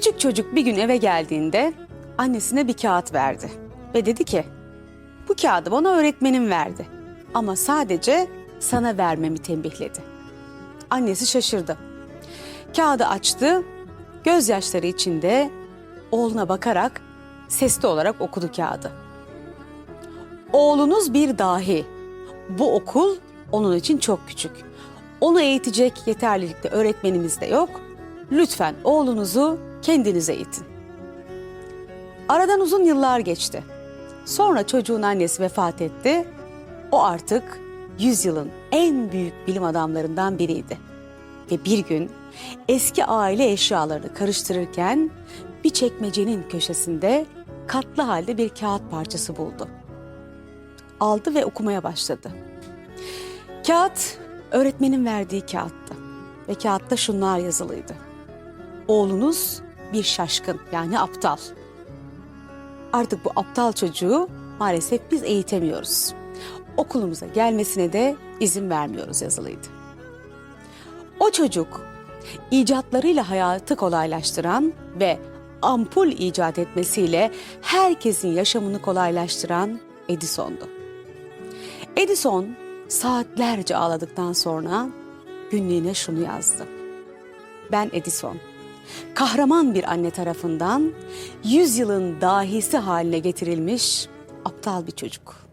Küçük çocuk bir gün eve geldiğinde annesine bir kağıt verdi ve dedi ki bu kağıdı bana öğretmenim verdi ama sadece sana vermemi tembihledi. Annesi şaşırdı. Kağıdı açtı, gözyaşları içinde oğluna bakarak sesli olarak okudu kağıdı. Oğlunuz bir dahi. Bu okul onun için çok küçük. Onu eğitecek yeterlilikte öğretmenimiz de yok. Lütfen oğlunuzu kendinize eğitin. Aradan uzun yıllar geçti. Sonra çocuğun annesi vefat etti. O artık yüzyılın en büyük bilim adamlarından biriydi. Ve bir gün eski aile eşyalarını karıştırırken bir çekmecenin köşesinde katlı halde bir kağıt parçası buldu. Aldı ve okumaya başladı. Kağıt öğretmenin verdiği kağıttı ve kağıtta şunlar yazılıydı. Oğlunuz bir şaşkın yani aptal. Artık bu aptal çocuğu maalesef biz eğitemiyoruz. Okulumuza gelmesine de izin vermiyoruz yazılıydı. O çocuk icatlarıyla hayatı kolaylaştıran ve ampul icat etmesiyle herkesin yaşamını kolaylaştıran Edison'du. Edison saatlerce ağladıktan sonra günlüğüne şunu yazdı. Ben Edison. Kahraman bir anne tarafından yüzyılın dahisi haline getirilmiş aptal bir çocuk.